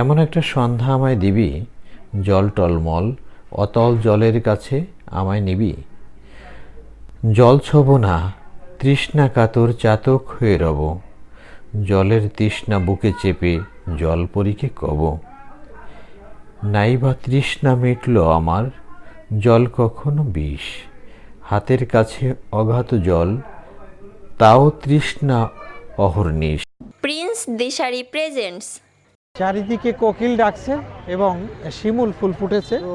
এমন একটা সন্ধ্যা আমায় দিবি, জল টলমল, অতল জলের কাছে আমায় নিবি। জল ছোব না, তৃষ্ণা কাতর চাতক হয়ে রব। জলের তৃষ্ণা বুকে চেপে জল পরীকে কব। নাইবা তৃষ্ণা মিটল আমার, জল কখনো বিষ। হাতের কাছে অগাধ জল, তাও তৃষ্ণা অহর্নিশ। প্রিন্স দিশারি প্রেজেন্টস। চারিদিকে কোকিল ডাকছে এবং শিমুল ফুল ফুটেছে। তো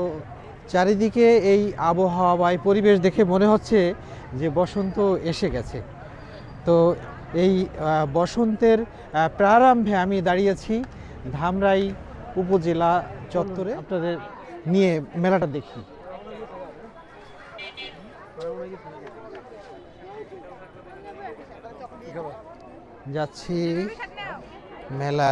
চারিদিকে এই আবহাওয়া বা এই পরিবেশ দেখে মনে হচ্ছে যে বসন্ত এসে গেছে। তো এই বসন্তের প্রারম্ভে আমি দাঁড়িয়েছি ধামরাই উপজেলা চত্বরে। আপনাদের নিয়ে মেলাটা দেখি। যাচ্ছি মেলা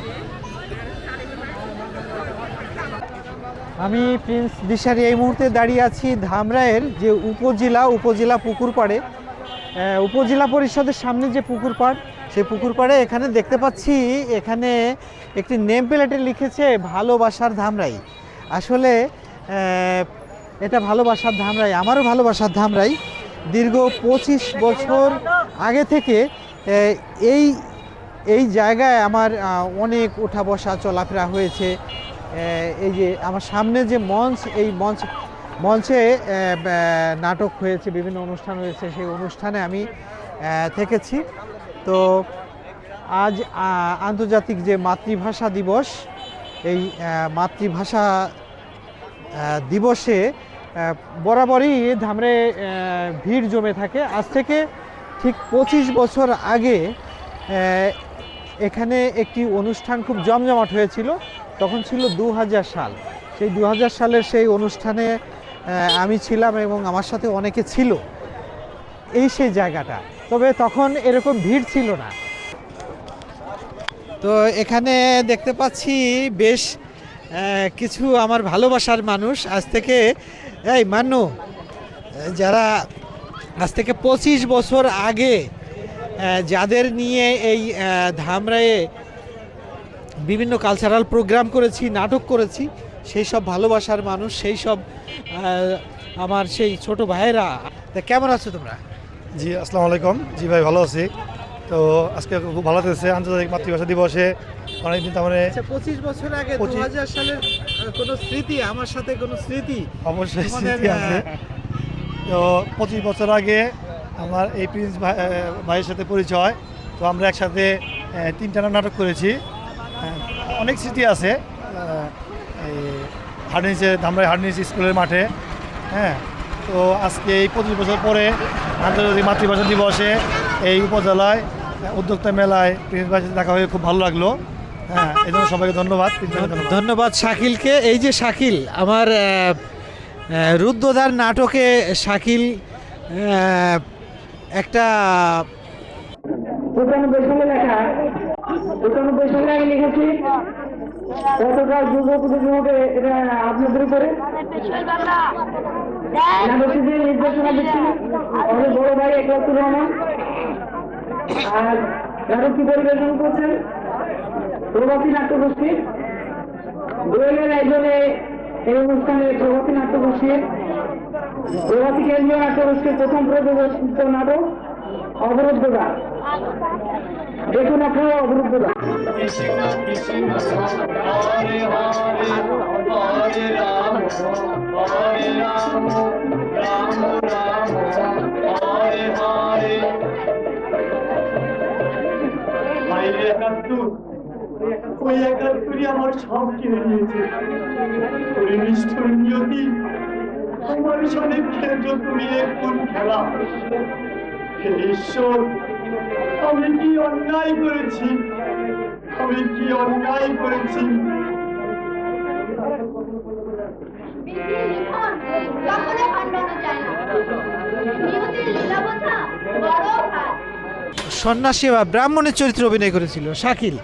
আমি প্রিন্স দিশারি, এই মুহূর্তে দাঁড়িয়ে আছি ধামরাইয়ের যে উপজেলা উপজেলা পুকুর পাড়ে। উপজেলা পরিষদের সামনে যে পুকুর পাড়, সেই পুকুর পাড়ে এখানে দেখতে পাচ্ছি এখানে একটি নেম প্লেটে লিখেছে, ভালোবাসার ধামরাই। আসলে এটা ভালোবাসার ধামরাই, আমারও ভালোবাসার ধামরাই। দীর্ঘ পঁচিশ বছর আগে থেকে এই এই জায়গায় আমার অনেক ওঠা বসা চলাফেরা হয়েছে। এই যে আমার সামনে যে মঞ্চ, এই মঞ্চ, মঞ্চে নাটক হয়েছে, বিভিন্ন অনুষ্ঠান হয়েছে, সেই অনুষ্ঠানে আমি থেকেছি। তো আজ আন্তর্জাতিক যে মাতৃভাষা দিবস, এই মাতৃভাষা দিবসে বরাবরই ধামরে ভিড় জমে থাকে। আজ থেকে ঠিক পঁচিশ বছর আগে এখানে একটি অনুষ্ঠান খুব জমজমাট হয়েছিল। তখন ছিল দু হাজার সাল। সেই দু হাজার সালের সেই অনুষ্ঠানে আমি ছিলাম এবং আমার সাথে অনেকে ছিল। এই সেই জায়গাটা। তবে তখন এরকম ভিড় ছিল না। তো এখানে দেখতে পাচ্ছি বেশ কিছু আমার ভালোবাসার মানুষ। আজ থেকে, এই মান্নু, যারা আজ থেকে পঁচিশ বছর আগে যাদের নিয়ে এই ধামরায়ে বিভিন্ন কালচারাল প্রোগ্রাম করেছি নাটক করেছি সেই সব ভালোবাসার মানুষ সেই সব আমার সেই ছোট ভাইয়েরা। তা কেমন আছো তোমরা? জি আসসালামু আলাইকুম। জি ভাই ভালো আছি। তো আজকে খুব ভালো লাগতেছে আন্তর্জাতিক মাতৃভাষা দিবসে। অনেকদিন তার মানে আচ্ছা পঁচিশ বছর আগে দু হাজার সালের কোনো স্মৃতি আমার সাথে কোনো স্মৃতি? অবশ্যই স্মৃতি আছে। তো পঁচিশ বছর আগে আমার এই প্রিন্স ভাই- ভাইয়ের সাথে পরিচয়। তো আমরা একসাথে তিনটা নাটক করেছি। অনেক স্মৃতি আছে। হার্ডনিসে ধামরাই হার্ডনিস স্কুলের মাঠে হ্যাঁ। তো আজকে এই পঁচিশ বছর পরে আন্তর্জাতিক মাতৃভাষা দিবসে এই উপজেলায় উদ্যোক্তা মেলায় প্রিন্স ভাইয়ের দেখা হয়ে খুব ভালো লাগল। হ্যাঁ এই জন্য সবাইকে ধন্যবাদ ধন্যবাদ। ধন্যবাদ শাকিলকে। এই যে শাকিল আমার রুদ্রদার নাটকে শাকিল একটা লেখা পঁচানব্বই সালে আমি লিখেছি। গতকাল দুর্গা পুজো এটা আপনাদের উপরে নাটকটিতে নির্দেশনা দিচ্ছি। আমাদের বড় ভাই একরাতুর রহমান। আর নাটকটি পরিবেশন করছেন? প্রভাতী নাট্যগোষ্ঠী দোয়েলের একজনে এই অনুষ্ঠানে প্রভাতী নাট্যগোষ্ঠীর। প্রভাতী কেন্দ্রীয় নাট্যগোষ্ঠীর প্রথম প্রযোজিত নাটক অবরুদ্ধতা দেখুন আপনারা একাত্তর ওই একাত্তরই আমার সব কিনে নিয়েছে ওই নিষ্ঠুর নিয়তি আমার সাথে খেলছ তুমি খেলা ঈশ্বর, আমি কি অন্যায় করেছি? আমি কি অন্যায় করেছি? সন্ন্যাসী বা ব্রাহ্মণের চরিত্রে অভিনয় করেছিল, শাকিল।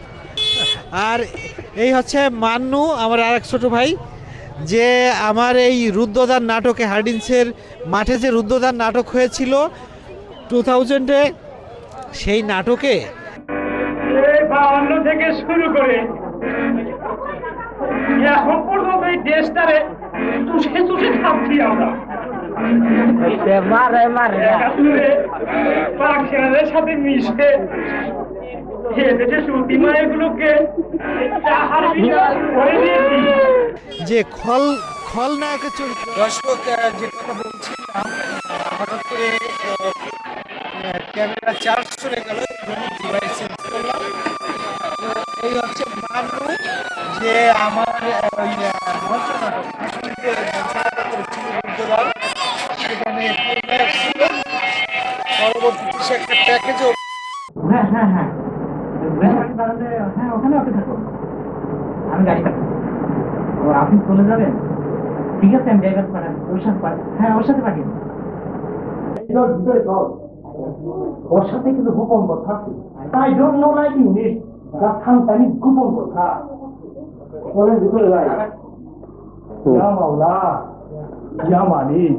আর এই হচ্ছে মান্নু, আমার আর এক ছোট ভাই, যে আমার এই রুদ্রদান নাটকে হার্ডিন্সের মাঠে যে রুদ্রদান নাটক হয়েছিল টু থাউজেন্ডে সেই নাটকে বাউন্ন থেকে শুরু করে এখন পর্যন্ত এই দেশটারে চুষে চুষে খাচ্ছি আমরা। একাত্তরে পাক সেনাদের সাথে মিশে এদেশে সুতি মায়েগুলোকে চাহার বিচার করে দিয়েছি। যে খল খলনায়কের চরিত্র দর্শক যে কথা চার্জ চলে গেল ডিভাইস চেঞ্জ করলাম। এই হচ্ছে মান্নু যে আমার ওই সেখানে পরবর্তীতে সে একটা প্যাকেজও হ্যাঁ হ্যাঁ হ্যাঁ। হ্যাঁ ওখানে ওকে থাকো আমি গাড়ি ও আপনি চলে যাবেন ঠিক আছে আমি ড্রাইভার পাঠাবো ওর সাথে হ্যাঁ ওর সাথে পাঠিয়ে দেবো। ওর সাথে কিন্তু গোপন কথা আছে। তাই জন্য লাইক ইংলিশ আমি গোপন কথা। বলেন ভিতরে ইয়া মাওলা ইয়া মালিক।